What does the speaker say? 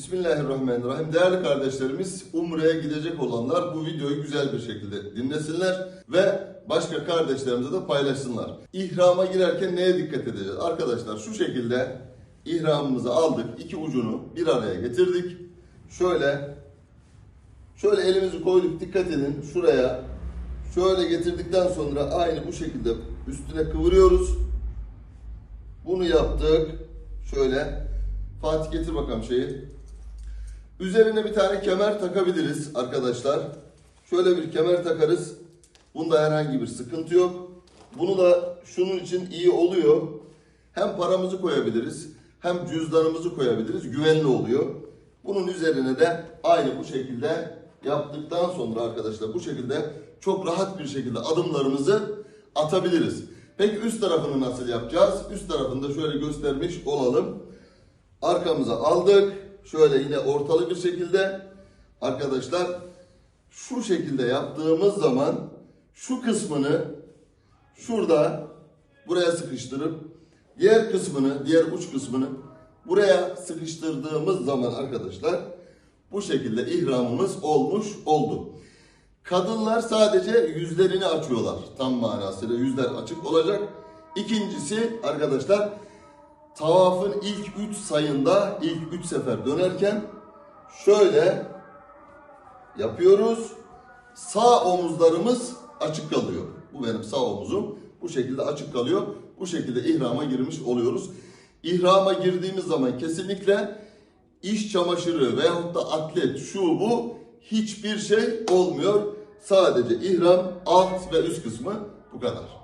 Bismillahirrahmanirrahim. Değerli kardeşlerimiz, Umre'ye gidecek olanlar bu videoyu güzel bir şekilde dinlesinler ve başka kardeşlerimize de paylaşsınlar. İhrama girerken neye dikkat edeceğiz? Arkadaşlar şu şekilde ihramımızı aldık, iki ucunu bir araya getirdik. Şöyle, şöyle elimizi koyduk, dikkat edin şuraya. Şöyle getirdikten sonra aynı bu şekilde üstüne kıvırıyoruz. Bunu yaptık. Şöyle. Fatih getir bakalım şeyi. Üzerine bir tane kemer takabiliriz arkadaşlar. Şöyle bir kemer takarız. Bunda herhangi bir sıkıntı yok. Bunu da şunun için iyi oluyor. Hem paramızı koyabiliriz hem cüzdanımızı koyabiliriz. Güvenli oluyor. Bunun üzerine de aynı bu şekilde yaptıktan sonra arkadaşlar bu şekilde çok rahat bir şekilde adımlarımızı atabiliriz. Peki üst tarafını nasıl yapacağız? Üst tarafını da şöyle göstermiş olalım. Arkamıza aldık. Şöyle yine ortalı bir şekilde arkadaşlar şu şekilde yaptığımız zaman şu kısmını şurada buraya sıkıştırıp diğer kısmını, diğer uç kısmını buraya sıkıştırdığımız zaman arkadaşlar bu şekilde ihramımız olmuş oldu. Kadınlar sadece yüzlerini açıyorlar. Tam manasıyla yüzler açık olacak. İkincisi arkadaşlar tavafın ilk üç sayında ilk üç sefer dönerken şöyle yapıyoruz. Sağ omuzlarımız açık kalıyor. Bu benim sağ omuzum. Bu şekilde açık kalıyor. Bu şekilde ihrama girmiş oluyoruz. İhrama girdiğimiz zaman kesinlikle iş çamaşırı veyahut da atlet şu bu hiçbir şey olmuyor. Sadece ihram alt ve üst kısmı bu kadar.